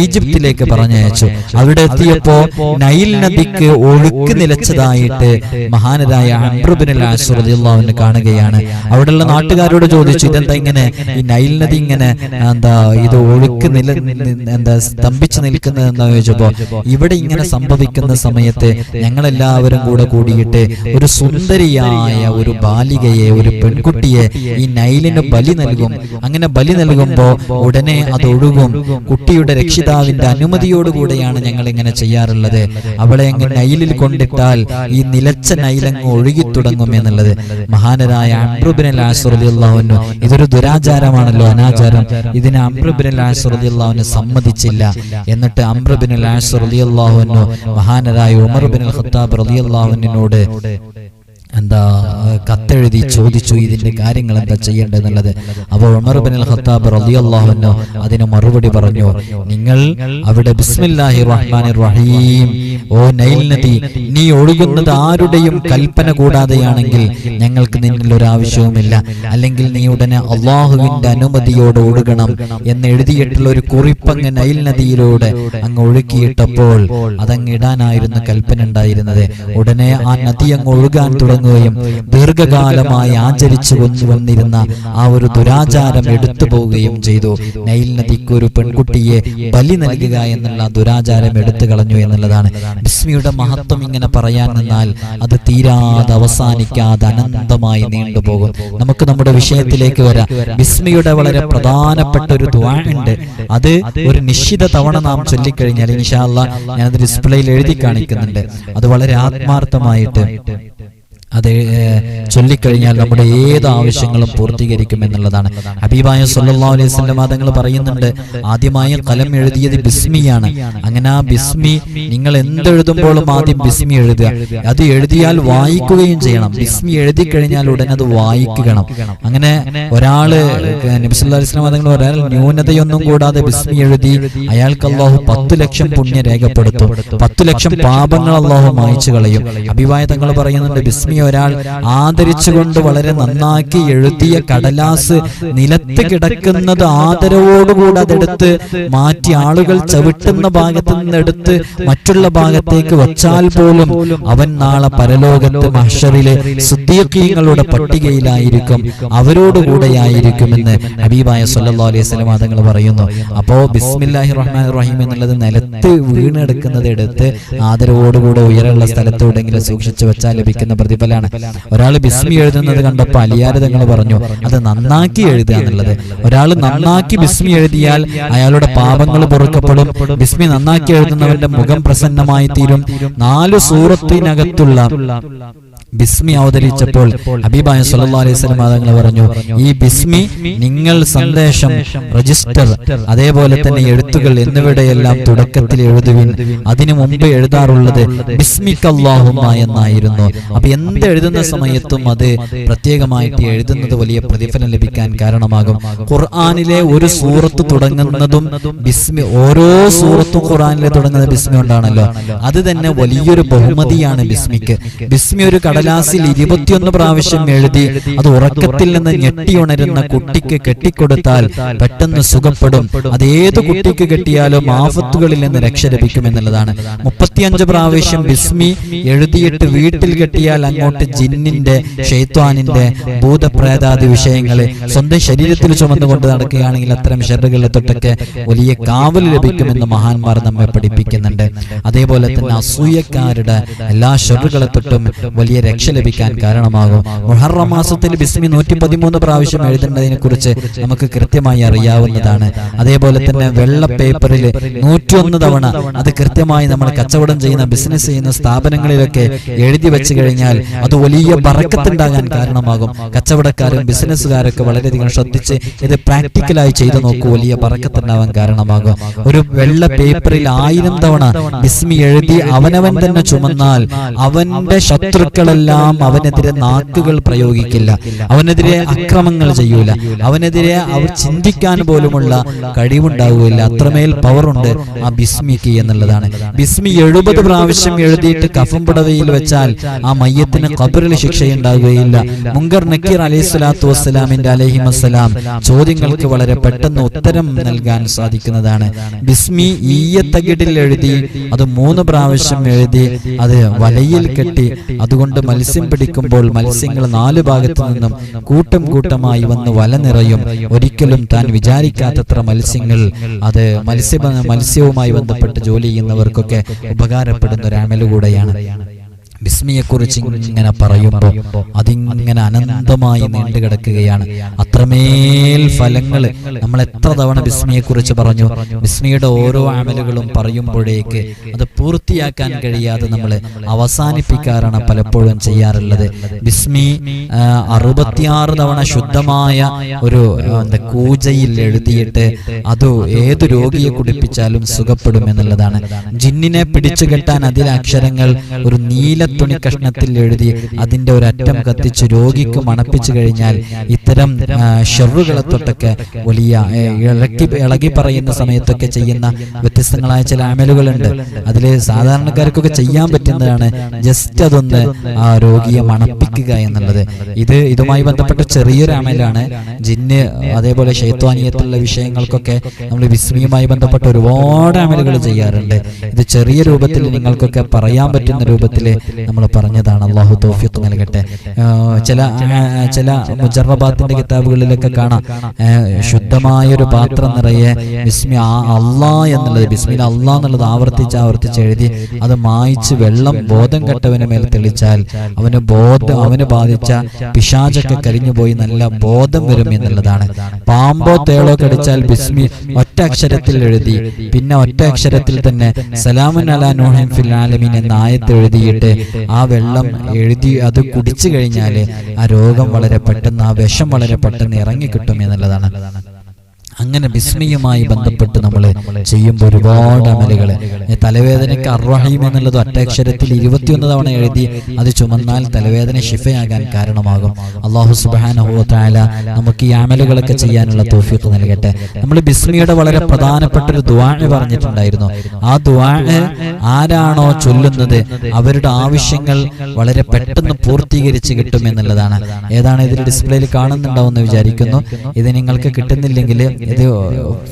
ഈജിപ്തിലേക്ക് പറഞ്ഞയച്ചു. അവിടെ എത്തിയപ്പോ നൈൽ നദിക്ക് ഒഴുക്ക് നിലച്ചതായിട്ട് മഹാനരായ അമ്രബിൻ ആസ് കാണുകയാണ്. അവിടെയുള്ള നാട്ടുകാരോട് ചോദിച്ചു ഇതെന്താ ഇങ്ങനെ ഈ നൈൽ നദി ഇങ്ങനെ എന്താ ഇത് ഒഴുക്ക് നില എന്താ സ്തംഭിച്ചു നിൽക്കുന്നത് എന്താ ചോദിച്ചപ്പോ ഇവിടെ ഇങ്ങനെ സംഭവിക്കുന്ന സമയത്ത് ഞങ്ങളെല്ലാവരും കൂടെ കൂടിയിട്ട് ഒരു സുന്ദരിയായ ഒരു ബാലികയെ ഒരു പെൺകുട്ടിയെ ഈ നൈലിന് ബലി നൽകും. അങ്ങനെ ബലി നൽകുമ്പോ ഉടനെ അത് ഒഴുകും. കുട്ടിയുടെ രക്ഷിതാവിന്റെ അനുമതിയോടുകൂടെയാണ് ഞങ്ങൾ ഇങ്ങനെ ചെയ്യാറുള്ളത്. അവളെ അങ്ങ് നൈലിൽ കൊണ്ടിട്ടാൽ ഈ നിലച്ച നൈലങ്ങ് ഒഴുകി തുടങ്ങും എന്നുള്ളത്. മഹാനരായ അൻപ്രുബിനെ അല്ലാഹുന്നു ഇതൊരു ദുരാചാരമാണ് തന്നെയാണല്ലോ അനാചാരം ഇതിന് അമ്രബിൻ റളിയല്ലാഹുവിന് സമ്മതിച്ചില്ല. എന്നിട്ട് അമ്രബിൻ റളിയല്ലാഹുവിനു മഹാനരായ ഉമർ ബിൻ ഖത്താബ് റളിയല്ലാഹുവിനോട് എന്താ കത്തെഴുതി ചോദിച്ചു ഇതിന്റെ കാര്യങ്ങൾ എന്താ ചെയ്യേണ്ടതെന്നുള്ളത്. അപ്പോൾ ഉമർ ബിൻ ഖത്താബ് റളിയല്ലാഹു അൻഹു അതിന് മറുപടി പറഞ്ഞു നിങ്ങൾ അവിടെ ബിസ്മില്ലാഹി റഹ്മാനി റഹീം. ഓ നൈൽ നദി നീ ഒഴുകുന്നത് ആരുടെയും കൽപ്പന കൂടാതെയാണെങ്കിൽ ഞങ്ങൾക്ക് നിന്നിൽ ഒരു ആവശ്യവുമില്ല. അല്ലെങ്കിൽ നീ ഉടനെ അള്ളാഹുവിന്റെ അനുമതിയോടെ ഒഴുകണം. എന്ന് എഴുതിയിട്ടുള്ള ഒരു കുറിപ്പങ്ങ് നൈൽ നദിയിലൂടെ അങ്ങ് ഒഴുക്കിയിട്ടപ്പോൾ അതങ്ങ് ഇടാനായിരുന്നു കൽപ്പന ഉണ്ടായിരുന്നത്. ഉടനെ ആ നദി അങ്ങ് ഒഴുകാൻ തുടങ്ങുകയും ദീർഘകാലമായി ആചരിച്ചു കൊന്നു വന്നിരുന്ന ആ ഒരു ദുരാചാരം എടുത്തു പോവുകയും ചെയ്തു. നൈൽ നദിക്ക് ഒരു പെൺകുട്ടിയെ ബലി നൽകുക എന്നുള്ള ദുരാചാരം എടുത്തു കളഞ്ഞു എന്നുള്ളതാണ്. ബിസ്മിയുടെ മഹത്വം ഇങ്ങനെ പറയാൻ നിന്നാൽ അത് തീരാതെ അവസാനിക്കാതെ അനന്തമായി നീണ്ടുപോകും നമുക്ക് നമ്മുടെ വിഷയത്തിലേക്ക് വരാം. ബിസ്മിയുടെ വളരെ പ്രധാനപ്പെട്ട ഒരു ദ്വാ ഉണ്ട്. അത് ഒരു നിശ്ചിത തവണ നാം ചൊല്ലിക്കഴിഞ്ഞാൽ ഇൻഷാല്ല ഞാനത് ഡിസ്പ്ലേയിൽ എഴുതി കാണിക്കുന്നുണ്ട്. അത് വളരെ ആത്മാർത്ഥമായിട്ട് അത് ചൊല്ലിക്കഴിഞ്ഞാൽ നമ്മുടെ ഏത് ആവശ്യങ്ങളും പൂർത്തീകരിക്കും എന്നുള്ളതാണ്. ഹബീബായ സല്ലല്ലാഹു അലൈഹി വസല്ലം തങ്ങൾ പറയുന്നുണ്ട് ആദ്യമായി കലം എഴുതിയത് ബിസ്മിയാണ്. അങ്ങനെ ആ ബിസ്മി നിങ്ങൾ എന്തെഴുതുമ്പോഴും ആദ്യം ബിസ്മി എഴുതുക. അത് എഴുതിയാൽ വായിക്കുകയും ചെയ്യണം. ബിസ്മി എഴുതി കഴിഞ്ഞാൽ ഉടനെ അത് വായിക്കണം. അങ്ങനെ ഒരാൾ നബിസ്വല്ലാ ഇസ്ലാം തങ്ങൾ പറയാൻ ന്യൂനതയൊന്നും കൂടാതെ ബിസ്മി എഴുതി അയാൾക്ക് അള്ളാഹു പത്ത് ലക്ഷം പുണ്യം രേഖപ്പെടുത്തും പത്ത് ലക്ഷം പാപങ്ങൾ അള്ളാഹു മായ്ച്ചു കളയും. അഭിവായ തങ്ങൾ പറയുന്നുണ്ട് ബിസ്മി ഒരാൾ ആദരിച്ചുകൊണ്ട് വളരെ നന്നാക്കി എഴുതിയ കടലാസ് നിലത്ത് കിടക്കുന്നത് ആദരവോടുകൂടി അതെടുത്ത് മാറ്റി ആളുകൾ ചവിട്ടുന്ന ഭാഗത്ത് നിന്നെടുത്ത് മറ്റുള്ള ഭാഗത്തേക്ക് വച്ചാൽ പോലും അവൻ നാളെ പരലോകത്ത് മഹ്ഷറിലെ സുദ്ദീഖീങ്ങളുടെ പട്ടികയിലായിരിക്കും. അവരോടുകൂടെയായിരിക്കുമെന്ന് ഹബീബായ സല്ലാ അലൈഹി തങ്ങൾ പറയുന്നു. അപ്പോ ബിസ്മില്ലാഹി റഹ്മാൻ റഹീം എന്നുള്ളത് നിലത്ത് വീണെടുക്കുന്നത് എടുത്ത് ആദരവോടുകൂടെ ഉയരമുള്ള സ്ഥലത്തോടെങ്കിലും സൂക്ഷിച്ചു വെച്ചാൽ ലഭിക്കുന്ന പ്രതിഫലമാണ് ഒരാൾ ബിസ്മി എഴുതുന്നത് കണ്ടപ്പോൾ അലിയാരത് തങ്ങൾ പറഞ്ഞു അത് നന്നാക്കി എഴുതുക എന്നുള്ളത്. ഒരാൾ നന്നാക്കി ബിസ്മി എഴുതിയാൽ അയാളുടെ പാപങ്ങൾ പൊറുക്കപ്പെടും ബിസ്മി നന്നാക്കി എഴുതുന്നവന്റെ മുഖം പ്രസന്നമായി തീരും. നാല് സൂറത്തിനകത്തുള്ള ബിസ്മി അവതരിച്ചപ്പോൾ അബിബായ സല്ലല്ലാഹു അലൈഹി വസല്ലം തങ്ങൾ പറഞ്ഞു ഈ ബിസ്മി നിങ്ങൾ സന്ദേശം രജിസ്റ്റർ അതേപോലെ തന്നെ എഴുത്തുകൾ എന്നിവയുടെയെല്ലാം തുടക്കത്തിൽ എഴുതുവിൻ. അതിനു മുമ്പ് എഴുതാറുള്ളത് ബിസ്മിക്കല്ലാഹുമ എന്നായിരുന്നു. അപ്പൊ എന്ത് എഴുതുന്ന സമയത്തും അത് പ്രത്യേകമായിട്ട് എഴുതുന്നത് വലിയ പ്രതിഫലം ലഭിക്കാൻ കാരണമാകും. ഖുർആാനിലെ ഒരു സൂറത്ത് തുടങ്ങുന്നതും ബിസ്മി ഓരോ സൂറത്തും ഖുർആാനിലെ തുടങ്ങുന്ന ബിസ്മി കൊണ്ടാണല്ലോ. അത് തന്നെ വലിയൊരു ബഹുമതിയാണ് ബിസ്മിക്ക്. ബിസ്മി ഒരു കടലാസിൽ ഇരുപത്തിയൊന്ന് പ്രാവശ്യം എഴുതി അത് ഉറക്കത്തിൽ നിന്ന് ഞെട്ടിയുണരുന്ന കുട്ടിക്ക് കെട്ടിക്കൊടുത്താൽ പെട്ടെന്ന് സുഖപ്പെടും. അത് ഏത് കുട്ടിക്ക് കെട്ടിയാലും ആഫത്തുകളിൽ നിന്ന് രക്ഷ ലഭിക്കും എന്നുള്ളതാണ്. മുപ്പത്തിയഞ്ച് പ്രാവശ്യം ബിസ്മി എഴുതിയിട്ട് വീട്ടിൽ കെട്ടിയാൽ അങ്ങോട്ട് ജിന്നിന്റെ ഷെയ്ത്വാനിന്റെ ഭൂതപ്രേതാദി വിഷയങ്ങളെ സ്വന്തം ശരീരത്തിൽ ചുമന്നുകൊണ്ട് നടക്കുകയാണെങ്കിൽ അത്തരം ഷെറുകളെ തൊട്ടൊക്കെ വലിയ കാവൽ ലഭിക്കുമെന്ന് മഹാന്മാർ നമ്മെ പഠിപ്പിക്കുന്നുണ്ട്. അതേപോലെ തന്നെ അസൂയക്കാരുടെ എല്ലാ ഷെറുകളെ തൊട്ടും വലിയ രക്ഷ ലഭിക്കാൻ കാരണമാകും. മുഹറം മാസത്തിൽ ബിസ്മി നൂറ്റി പതിമൂന്ന് പ്രാവശ്യം എഴുതേണ്ടതിനെ കുറിച്ച് നമുക്ക് കൃത്യമായി അറിയാവുന്നതാണ്. അതേപോലെ തന്നെ വെള്ള പേപ്പറിൽ നൂറ്റിയൊന്ന് തവണ അത് കൃത്യമായി നമ്മൾ കച്ചവടം ചെയ്യുന്ന ബിസിനസ് ചെയ്യുന്ന സ്ഥാപനങ്ങളിലൊക്കെ എഴുതി വെച്ച് കഴിഞ്ഞാൽ അത് വലിയ പറക്കത്തുണ്ടാകാൻ കാരണമാകും. കച്ചവടക്കാരും ബിസിനസ്സുകാരൊക്കെ വളരെയധികം ശ്രദ്ധിച്ച് ഇത് പ്രാക്ടിക്കലായി ചെയ്തു നോക്കൂ വലിയ പറക്കത്തുണ്ടാവാൻ കാരണമാകും. ഒരു വെള്ള പേപ്പറിൽ ആയിരം തവണ ബിസ്മി എഴുതി അവനവൻ തന്നെ ചുമന്നാൽ അവന്റെ ശത്രുക്കളെല്ലാം അവനെതിരെ നാക്കുകൾ പ്രയോഗിക്കില്ല. അവനെതിരെ അക്രമങ്ങൾ ചെയ്യൂല. അവനെതിരെ അവർ ചിന്തിക്കാൻ പോലുമുള്ള കഴിവുണ്ടാവുകയില്ല. അത്രമേൽ പവറുണ്ട് ആ ബിസ്മിക്ക് എന്നുള്ളതാണ്. ബിസ്മി എഴുപത് പ്രാവശ്യം എഴുതിയിട്ട് കഫം പുടവയിൽ വെച്ചാൽ ആ മയ്യത്തിന് ഖബറിൽ ശിക്ഷയുണ്ടാകുകയില്ല മുങ്കർ നക്കീർ അലൈഹി സ്വലാത്തു വസ്സലാമിന്റെ അലഹി വസ്സലാം ചോദ്യങ്ങൾക്ക് വളരെ പെട്ടെന്ന് ഉത്തരം നൽകാൻ സാധിക്കുന്നതാണ്. ബിസ്മി ഈയത്തകിടിൽ എഴുതി അത് മൂന്ന് പ്രാവശ്യം എഴുതി അത് വലയിൽ കെട്ടി അതുകൊണ്ട് മത്സ്യം പിടിക്കുമ്പോൾ മത്സ്യങ്ങൾ നാലു ഭാഗത്തു നിന്നും കൂട്ടം കൂട്ടമായി വന്ന് വല നിറയും ഒരിക്കലും താൻ വിചാരിക്കാത്തത്ര മത്സ്യങ്ങൾ. അത് മത്സ്യ മത്സ്യവുമായി ബന്ധപ്പെട്ട് ജോലി ചെയ്യുന്നവർക്കൊക്കെ ഉപകാരപ്പെടുന്ന ഒരു അമൽ കൂടെയാണ്. ബിസ്മിയെക്കുറിച്ച് ഇങ്ങനെ പറയുമ്പോൾ അതിങ്ങനെ അനന്തമായി നീണ്ടു കിടക്കുകയാണ് അത്രമേൽ ഫലങ്ങൾ നമ്മൾ എത്ര തവണ ബിസ്മിയെക്കുറിച്ച് പറഞ്ഞു? ബിസ്മിയുടെ ഓരോ അമലുകളും പറയുമ്പോഴേക്ക് അത് പൂർത്തിയാക്കാൻ കഴിയാതെ നമ്മൾ അവസാനിപ്പിക്കാറാണ് പലപ്പോഴും ചെയ്യാറുള്ളത്. ബിസ്മി അറുപത്തിയാറ് തവണ ശുദ്ധമായ ഒരു എന്താ കൂജയിൽ എഴുതിയിട്ട് അത് ഏത് രോഗിയെ കുടിപ്പിച്ചാലും സുഖപ്പെടും എന്നുള്ളതാണ് ജിന്നിനെ പിടിച്ചു കെട്ടാൻ അതിലെ അക്ഷരങ്ങൾ ഒരു നീല തുണി കഷ്ണത്തിൽ എഴുതി അതിന്റെ ഒരറ്റം അറ്റം കത്തിച്ച് രോഗിക്ക് മണപ്പിച്ചു കഴിഞ്ഞാൽ ഇത്തരം ഷെറുകളെ തൊട്ടൊക്കെ വലിയ ഇളക്കി ഇളകി പറയുന്ന സമയത്തൊക്കെ ചെയ്യുന്ന വ്യത്യസ്തങ്ങളായ ചില അമലുകളുണ്ട് അതിൽ സാധാരണക്കാർക്കൊക്കെ ചെയ്യാൻ പറ്റുന്നതാണ് ജസ്റ്റ് അതൊന്ന് ആ രോഗിയെ മണപ്പിക്കുക എന്നുള്ളത്. ഇത് ഇതുമായി ബന്ധപ്പെട്ട ചെറിയൊരു അമലാണ് ജിന്ന് അതേപോലെ ശൈത്വാനീയത്തിലുള്ള വിഷയങ്ങൾക്കൊക്കെ നമ്മൾ വിസ്മയുമായി ബന്ധപ്പെട്ട ഒരുപാട് അമലുകൾ ചെയ്യാറുണ്ട്. ഇത് ചെറിയ രൂപത്തിൽ നിങ്ങൾക്കൊക്കെ പറയാൻ പറ്റുന്ന രൂപത്തിൽ നമ്മൾ പറഞ്ഞതാണ് അള്ളാഹു തോഫിക്ക് നൽകട്ടെ. ചില ചില മുജറബാത്തിന്റെ കിതാബുകളിലൊക്കെ കാണാം. ശുദ്ധമായ ഒരു പാത്രം നിറയെ ബിസ്മി അള്ളാ എന്നുള്ളത് ബിസ്മിൽ അള്ളാ എന്നുള്ളത് ആവർത്തിച്ച് ആവർത്തിച്ച് എഴുതി അത് മായിച്ച് വെള്ളം ബോധം കെട്ടവന് മേൽ തെളിച്ചാൽ അവന് ബോധം അവന് ബാധിച്ച പിശാചൊക്കെ കരിഞ്ഞുപോയി നല്ല ബോധം വരും എന്നുള്ളതാണ് പാമ്പോ തേളോ കടിച്ചാൽ ബിസ്മി ഒറ്റ അക്ഷരത്തിൽ എഴുതി. പിന്നെ ഒറ്റ അക്ഷരത്തിൽ തന്നെ സലാമുൻ അലാ നൂഹൻ ഫിൽ ആലമീൻ എന്ന ആയത്ത് എഴുതിയിട്ട് ആ വെള്ളം എഴുതി അത് കുടിച്ചു കഴിഞ്ഞാൽ ആ രോഗം വളരെ പെട്ടെന്ന് ആ വിഷം വളരെ പെട്ടെന്ന് ഇറങ്ങിക്കിട്ടും എന്നുള്ളതാണ്. അങ്ങനെ ബിസ്മിയുമായി ബന്ധപ്പെട്ട് നമ്മൾ ചെയ്യുമ്പോൾ ഒരുപാട് അമലുകൾ തലവേദനയ്ക്ക് അർറഹീം എന്നുള്ളത് ഒറ്റക്ഷരത്തിൽ ഇരുപത്തിയൊന്ന് തവണ എഴുതി അത് ചുമന്നാൽ തലവേദന ഷിഫയാകാൻ കാരണമാകും. അള്ളാഹു സുബാനഹുല നമുക്ക് ഈ അമലുകളൊക്കെ ചെയ്യാനുള്ള തോഫിക്ക് നൽകട്ടെ. നമ്മൾ ബിസ്മിയുടെ വളരെ പ്രധാനപ്പെട്ട ഒരു ദുവാഴ് പറഞ്ഞിട്ടുണ്ടായിരുന്നു. ആ ദുവാഴ് ആരാണോ ചൊല്ലുന്നത് അവരുടെ ആവശ്യങ്ങൾ വളരെ പെട്ടെന്ന് പൂർത്തീകരിച്ച് കിട്ടും എന്നുള്ളതാണ് ഏതാണ് ഇതിൽ ഡിസ്പ്ലേയിൽ കാണുന്നുണ്ടാവുമെന്ന് വിചാരിക്കുന്നു. ഇത് നിങ്ങൾക്ക് കിട്ടുന്നില്ലെങ്കിൽ ഇത്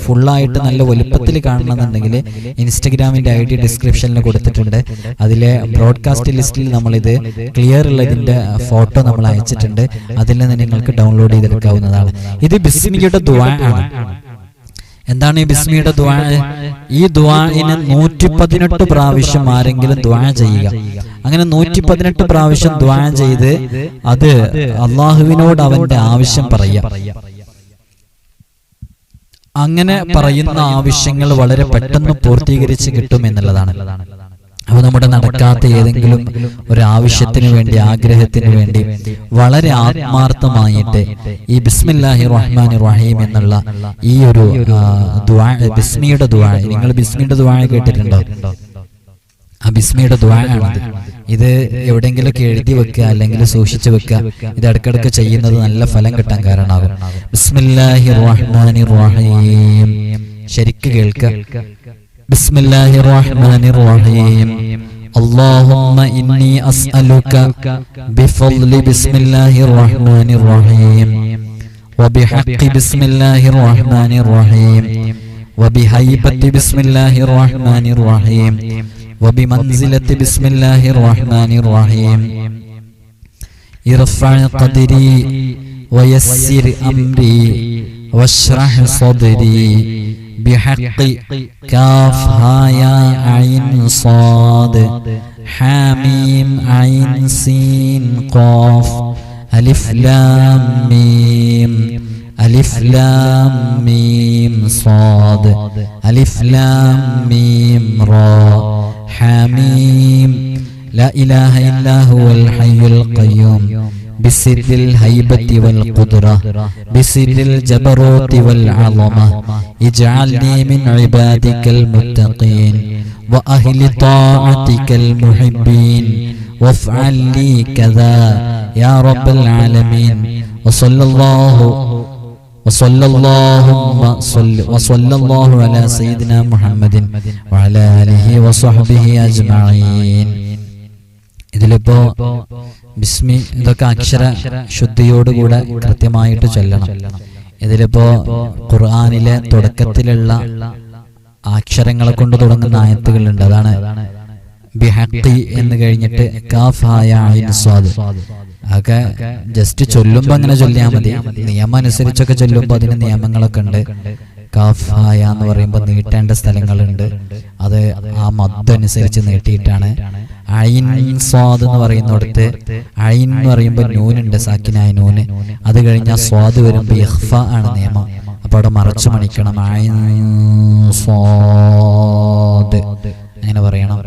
ഫുള്ളായിട്ട് നല്ല വലുപ്പത്തിൽ കാണണമെന്നുണ്ടെങ്കിൽ ഇൻസ്റ്റഗ്രാമിന്റെ ഐ ഡി ഡിസ്ക്രിപ്ഷനിൽ കൊടുത്തിട്ടുണ്ട്. അതിലെ ബ്രോഡ്കാസ്റ്റ് ലിസ്റ്റിൽ നമ്മളിത് ക്ലിയർ ഉള്ളതിന്റെ ഫോട്ടോ നമ്മൾ അയച്ചിട്ടുണ്ട്. അതിൽ നിന്ന് നിങ്ങൾക്ക് ഡൗൺലോഡ് ചെയ്തെടുക്കാവുന്നതാണ്. ഇത് ബിസ്മിയുടെ ദുആ ആണ്. എന്താണ് ഈ ബിസ്മിയുടെ ദ്വാ ഈ ദ്വാഇന് നൂറ്റി പതിനെട്ട് പ്രാവശ്യം ആരെങ്കിലും ദ്വാ ചെയ്യുക. അങ്ങനെ നൂറ്റി പതിനെട്ട് പ്രാവശ്യം ദ്വാ ചെയ്ത് അത് അള്ളാഹുവിനോട് അവന്റെ ആവശ്യം പറയാം അങ്ങനെ പറയുന്ന ആവശ്യങ്ങൾ വളരെ പെട്ടെന്ന് പൂർത്തീകരിച്ച് കിട്ടും എന്നുള്ളതാണ്. അപ്പൊ നമ്മുടെ നടക്കാത്ത ഏതെങ്കിലും ഒരു ആവശ്യത്തിന് വേണ്ടി ആഗ്രഹത്തിന് വേണ്ടി വളരെ ആത്മാർത്ഥമായിട്ട് ഈ ബിസ്മില്ലാഹി റഹ്മാൻ റഹീം എന്നുള്ള ഈ ഒരു ബിസ്മിയുടെ ദുവാഴ നിങ്ങൾ ബിസ്മിയുടെ ദുവാഴ കേട്ടിട്ടുണ്ടോ? ആ ബിസ്മിയുടെ ദ്വാരാണത് ഇത് എവിടെയെങ്കിലൊക്കെ എഴുതി വെക്കുക അല്ലെങ്കിൽ സൂക്ഷിച്ചു വെക്കുക ഇത് ഇടക്കിടക്ക് ചെയ്യുന്നത് നല്ല ഫലം കിട്ടാൻ കാരണമാകും ബിസ്മില്ലാഹി റഹ്മാനി റഹീം ശരിക്ക് കേൾക്കുക ബിസ്മില്ലാഹി റഹ്മാനി റഹീം اللهم إني أسألك بفضل بسم الله الرحمن الرحيم وبحق بسم الله الرحمن الرحيم وبهيبة بسم الله الرحمن الرحيم وبمنزلة بسم الله الرحمن الرحيم. ارفع قدري ويسر أمري واشرح صدري. بحق كاف ها يا عين صاد. حاميم عين سين قاف. ألف لام ميم. ألف لام ميم صاد. ألف لام ميم را. حميم لا إله إلا هو الحي القيوم بسر الهيبة والقدرة بسر الجبروت والعظمة اجعلني من عبادك المتقين وأهل طاعتك المحبين وافعل لي كذا يا رب العالمين وصلى الله وصلى اللهم صل وصلى الله على سيدنا محمد وعلى آله وصحبه أجمعين ഇതിലിപ്പോ ബിസ്മി ഇതൊക്കെ അക്ഷര ശുദ്ധിയോടുകൂടെ കൃത്യമായിട്ട് ചൊല്ലണം ഇതിലിപ്പോ ഖുർആനിലെ തുടക്കത്തിലുള്ള അക്ഷരങ്ങളെ കൊണ്ട് തുടങ്ങുന്ന ആയത്തുകളുണ്ട് അതാണ് ബിഹക്കി എന്ന് കഴിഞ്ഞിട്ട് കാഫായ ഐൻ സ്വാദ് അതൊക്കെ ജസ്റ്റ് ചൊല്ലുമ്പോ അങ്ങനെ ചൊല്ലിയാൽ മതി. നിയമം അനുസരിച്ചൊക്കെ ചൊല്ലുമ്പോ അതിന് നിയമങ്ങളൊക്കെ ഉണ്ട്. കാഫായ എന്ന് പറയുമ്പോൾ നീട്ടേണ്ട സ്ഥലങ്ങളുണ്ട്. അത് ആ മദ്ദനുസരിച്ച് നീട്ടിയിട്ടാണ്. അയിൻ സ്വാദ് എന്ന് പറയുന്നിടത്ത് അയിൻ എന്ന് പറയുമ്പോൾ നൂനുണ്ട് സാക്കിനായ നൂന്. അത് കഴിഞ്ഞാൽ സ്വാദ് വരുമ്പോൾ ഇഹ്ഫ ആണ് നിയമം. അപ്പോൾ അവിടെ മറച്ചു മണിക്കണം. അയിൻ സ്വാദ്. അങ്ങനെ പറയണം.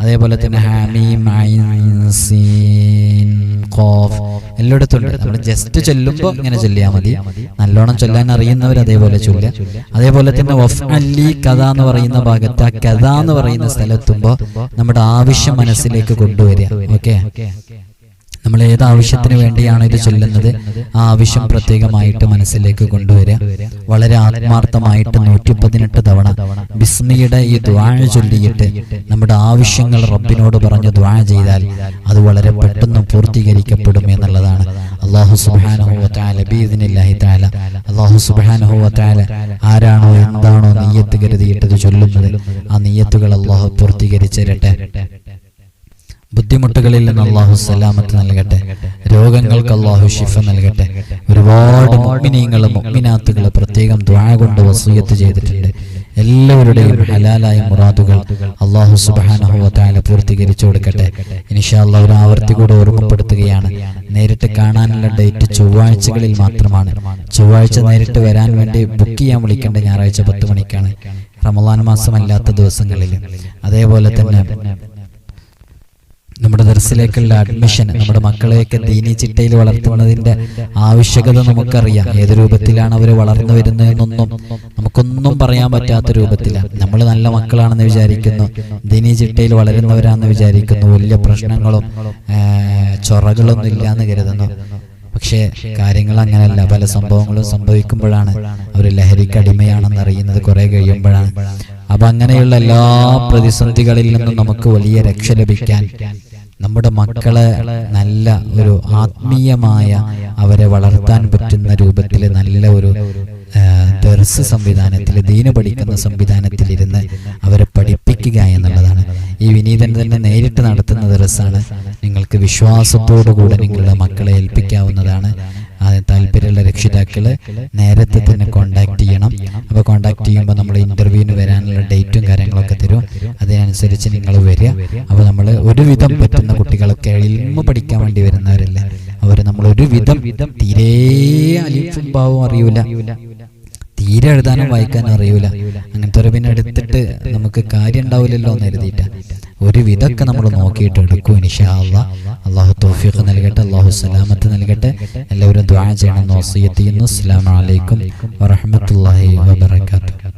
അതേപോലെ തന്നെ ഹാമീം ഐൻ സീൻ. ഖാഫ് എല്ലായിടത്തും ഉണ്ട് നമ്മൾ ജസ്റ്റ് ചൊല്ലുമ്പോൾ ഇങ്ങനെ ചൊല്ലിയാൽ മതി. നല്ലോണം ചൊല്ലാൻ അറിയുന്നവർ അതേപോലെ ചൊല്ലുക. അതേപോലെ തന്നെ വഫ് അല്ലി കഥ എന്ന് പറയുന്ന ഭാഗത്ത് ആ കഥ എന്ന് പറയുന്ന സ്ഥലത്തുമ്പോൾ നമ്മുടെ ആവശ്യം മനസ്സിലേക്ക് കൊണ്ടുവരിക. ഓക്കെ? നമ്മൾ ഏത് ആവശ്യത്തിന് വേണ്ടിയാണ് ഇത് ചൊല്ലുന്നത് ആ ആവശ്യം പ്രത്യേകമായിട്ട് മനസ്സിലേക്ക് കൊണ്ടുവരിക. വളരെ ആത്മാർത്ഥമായിട്ട് നൂറ്റി പതിനെട്ട് തവണ ബിസ്മിയുടെ ഈ ദ്വാഴ ചൊല്ലിയിട്ട് നമ്മുടെ ആവശ്യങ്ങൾ റബ്ബിനോട് പറഞ്ഞ് ദ്വാഴ ചെയ്താൽ അത് വളരെ പെട്ടെന്ന് പൂർത്തീകരിക്കപ്പെടും എന്നുള്ളതാണ്. അള്ളാഹു സുബാനഹുലാഹി താല അള്ളാഹു സുബാനഹുല ആരാണോ എന്താണോ നെയ്യത്ത് കരുതിയിട്ടത് ചൊല്ലുന്നത് ആ നെയ്യത്തുകൾ അള്ളാഹു പൂർത്തീകരിച്ചിരട്ടെ. ബുദ്ധിമുട്ടുകളിൽ നിന്ന് അള്ളാഹു സലാമത്ത് നൽകട്ടെ. രോഗങ്ങൾക്ക് അള്ളാഹു ഷിഫ നൽകട്ടെ. ഒരുപാട് മുഗ്മിനീങ്ങളും മുഗ്മിനാത്തുകൾ പ്രത്യേകം ദ്വാ കൊണ്ട് വസൂയത്ത് ചെയ്തിട്ടുണ്ട്. എല്ലാവരുടെയും ഹലാലായ മുറാദുകൾ അള്ളാഹു സുബാനഹുവത്തായ പൂർത്തീകരിച്ചു കൊടുക്കട്ടെ. ഇനിഷാല്ല ഒരു ആവർത്തി കൂടെ ഓർമ്മപ്പെടുത്തുകയാണ്. നേരിട്ട് കാണാനുള്ള ഡേറ്റ് ചൊവ്വാഴ്ചകളിൽ മാത്രമാണ്. ചൊവ്വാഴ്ച നേരിട്ട് വരാൻ വേണ്ടി ബുക്ക് ചെയ്യാൻ വിളിക്കേണ്ട ഞായറാഴ്ച പത്ത് മണിക്കാണ്. റമദാൻ മാസമല്ലാത്ത ദിവസങ്ങളിൽ. അതേപോലെ തന്നെ നമ്മുടെ ദർസിലേക്കുള്ള അഡ്മിഷൻ നമ്മുടെ മക്കളെയൊക്കെ ദീനി ചിട്ടയിൽ വളർത്തുന്നതിന്റെ ആവശ്യകത നമുക്കറിയാം. ഏത് രൂപത്തിലാണ് അവർ വളർന്നു വരുന്നതെന്നൊന്നും നമുക്കൊന്നും പറയാൻ പറ്റാത്ത രൂപത്തിലാണ് നമ്മൾ നല്ല മക്കളാണെന്ന് വിചാരിക്കുന്നു. ദീനി ചിട്ടയിൽ വളരുന്നവരാണെന്ന് വിചാരിക്കുന്നു. വലിയ പ്രശ്നങ്ങളും ചൊറകളൊന്നും ഇല്ലാന്ന് കരുതുന്നു. പക്ഷേ കാര്യങ്ങൾ അങ്ങനെയല്ല പല സംഭവങ്ങളും സംഭവിക്കുമ്പോഴാണ് അവർ ലഹരിക്ക് അടിമയാണെന്ന് അറിയുന്നത്. കുറെ കഴിയുമ്പോഴാണ്. അപ്പൊ അങ്ങനെയുള്ള എല്ലാ പ്രതിസന്ധികളിൽ നിന്നും നമുക്ക് വലിയ രക്ഷ ലഭിക്കാൻ നമ്മുടെ മക്കളെ നല്ല ഒരു ആത്മീയമായ അവരെ വളർത്താൻ പറ്റുന്ന രൂപത്തിൽ നല്ല ഒരു ദർസ് സംവിധാനത്തിൽ ദീന പഠിക്കുന്ന സംവിധാനത്തിലിരുന്ന് അവരെ പഠിപ്പിക്കുക എന്നുള്ളതാണ്. ഈ വിനീതൻ തന്നെ നേരിട്ട് നടത്തുന്ന ദർസാണ്. നിങ്ങൾക്ക് വിശ്വാസത്തോടുകൂടെ നിങ്ങളുടെ മക്കളെ ഏൽപ്പിക്കാവുന്നതാണ്. താല്പര്യമുള്ള രക്ഷിതാക്കൾ നേരത്തെ തന്നെ കോണ്ടാക്ട് ചെയ്യണം. അപ്പോൾ കോണ്ടാക്ട് ചെയ്യുമ്പോൾ നമ്മൾ ഇന്റർവ്യൂവിന് വരാനുള്ള ഡേറ്റും കാര്യങ്ങളൊക്കെ തരും. അതിനനുസരിച്ച് നിങ്ങൾ വരിക. അപ്പോൾ നമ്മൾ ഒരുവിധം പറ്റുന്ന കുട്ടികളൊക്കെ ഇൽമ പഠിക്കാൻ വേണ്ടി വരുന്നവരല്ലേ? അവർ നമ്മൾ ഒരുവിധം തീരെ അലിഫും ഭാവവും അറിയൂല. തീരെ എഴുതാനും വായിക്കാനും അറിയൂല. അങ്ങനത്തെ ഒരു പിന്നെ എടുത്തിട്ട് നമുക്ക് കാര്യം ഉണ്ടാവില്ലല്ലോ എന്ന് എഴുതിയിട്ട്. ഒരു വിധമൊക്കെ നമ്മൾ നോക്കിയിട്ട് എടുക്കും അള്ളാ അള്ളാഹു തോഫീഖ് നൽകട്ടെ അള്ളാഹു സലാമത്ത് നൽകട്ടെ. എല്ലാവരും ദ്വാ ചെയ്യണം എന്ന് വസിയത്ത് ചെയ്യുന്നു. അസ്സലാമു അലൈക്കും വറഹ്മത്തുള്ളാഹി വബറകാതുഹു.